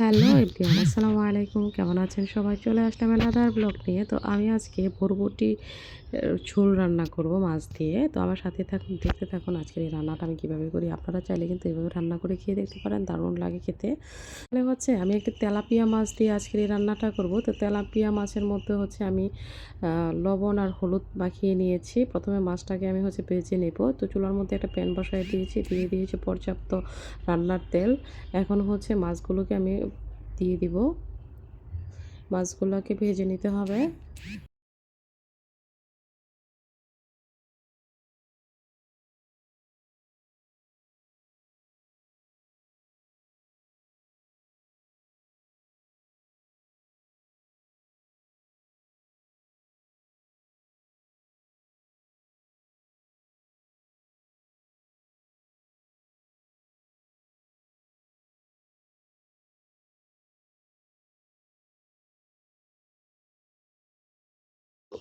Hello everyone আসসালামু আলাইকুম। কেমন আছেন সবাই? চলে আসলাম এলাদার ব্লগ নিয়ে। তো আমি আজকে বরবটি আহ, ঝোল রান্না করব মাছ দিয়ে। তো আমার সাথে থাকুন দেখতে থাকুন আজকের এই রান্নাটা আমি কীভাবে করি। আপনারা চাইলে কিন্তু এইভাবে রান্না করে খেয়ে দেখতে পারেন দারুণ লাগে খেতে। তাহলে হচ্ছে আমি একটি তেলাপিয়া মাছ দিয়ে আজকের এই রান্নাটা করব। তো তেলাপিয়া মাছের মধ্যে হচ্ছে আমি লবণ আর হলুদ মাখিয়ে নিয়েছি। প্রথমে মাছটাকে আমি হচ্ছে ভেজে নেব। তো চুলার মধ্যে একটা প্যান বসায় দিয়েছি। দিয়ে দিয়েছি পর্যাপ্ত রান্নার তেল। এখন হচ্ছে মাছগুলোকে আমি দিয়ে দিব। মাছগুলোকে ভেজে নিতে হবে।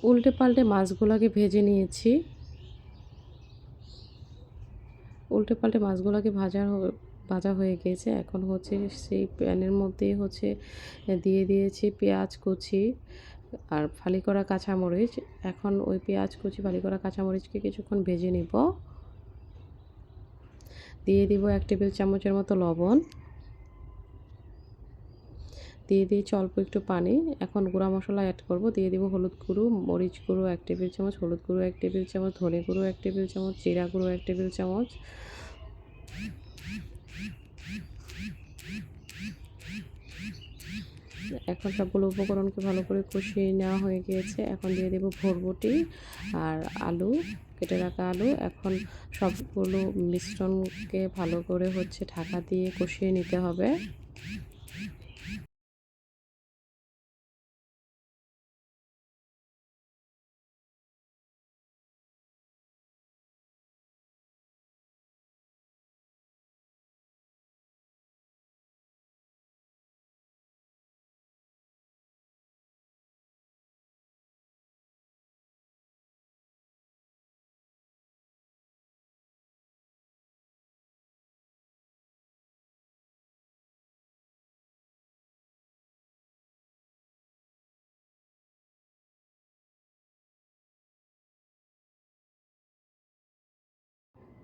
উল্টে পাল্টে মাছগুলোকে ভেজে নিয়েছি। উল্টে পাল্টে মাছগুলোকে ভাজা ভাজা হয়ে গেছে। এখন হচ্ছে সেই প্যানের মধ্যেই হচ্ছে দিয়ে দিয়েছি পেঁয়াজ কুচি আর ফালি করা কাঁচামরিচ। এখন ওই পেঁয়াজ কুচি, ফালি করা কাঁচামরিচকে কিছুক্ষণ ভেজে নিব। দিয়ে দিব এক টেবিল চামচের মতো লবণ। দিয়ে দিয়েছি অল্প একটু পানি। এখন গুঁড়া মশলা অ্যাড করব। দিয়ে দিব হলুদ গুঁড়ো, মরিচ গুঁড়ো এক টেবিল চামচ, হলুদ গুঁড়ো এক টেবিল চামচ, ধনে গুঁড়ো এক টেবিল চামচ, জিরা গুঁড়ো এক টেবিল চামচ। এখন সবগুলো উপকরণকে ভালো করে কষিয়ে নেওয়া হয়ে গিয়েছে। এখন দিয়ে দেবো ভরবটি আর আলু, কেটে রাখা আলু। এখন সবগুলো মিশ্রণকে ভালো করে হচ্ছে ঢাকা দিয়ে কষিয়ে নিতে হবে।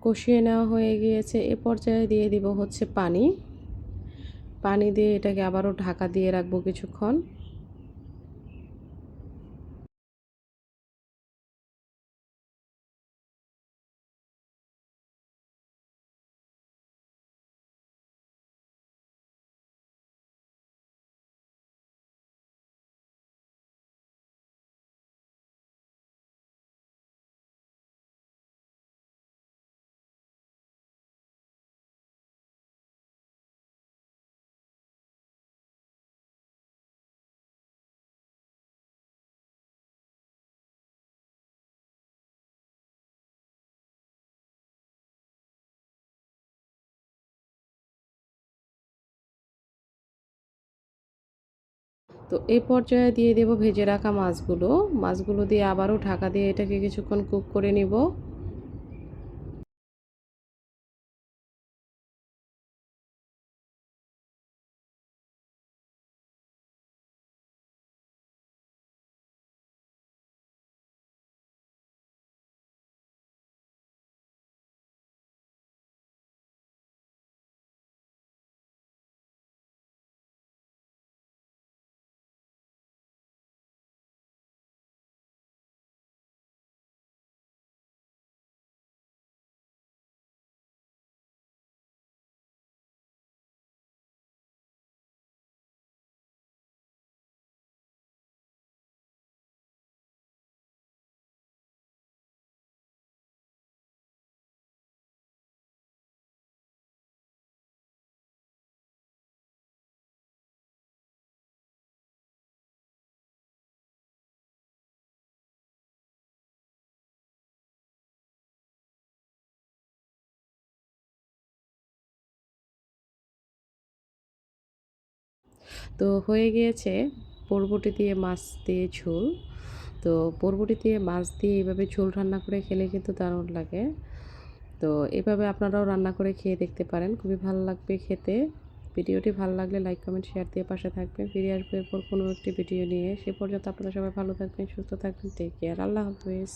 কষিয়ে নেওয়া হয়ে গিয়েছে, এ পর্যায়ে দিয়ে দিব হচ্ছে পানি। পানি দিয়ে এটাকে আবারও ঢাকা দিয়ে রাখব কিছুক্ষণ। তো এই পর্যায়ে দিয়ে দেব ভেজে রাখা মাছগুলো। মাছগুলো দিয়ে আবারও ঢাকা দিয়ে এটাকে কিছুক্ষণ কুক করে নিব। তো হয়ে গিয়েছে বরবটি দিয়ে মাছ দিয়ে ঝোল। তো বরবটি দিয়ে মাছ দিয়ে এইভাবে ঝোল রান্না করে খেলে কিন্তু দারুণ লাগে। তো এভাবে আপনারাও রান্না করে খেয়ে দেখতে পারেন, খুবই ভালো লাগবে খেতে। ভিডিওটি ভালো লাগলে লাইক, কমেন্ট শেয়ার দিয়ে পাশে থাকবেন। ফিরে আসব এরপর কোনো একটি ভিডিও নিয়ে। সে পর্যন্ত আপনারা সবাই ভালো থাকবেন, সুস্থ থাকবেন টেক কেয়ার আল্লাহ হাফিজ।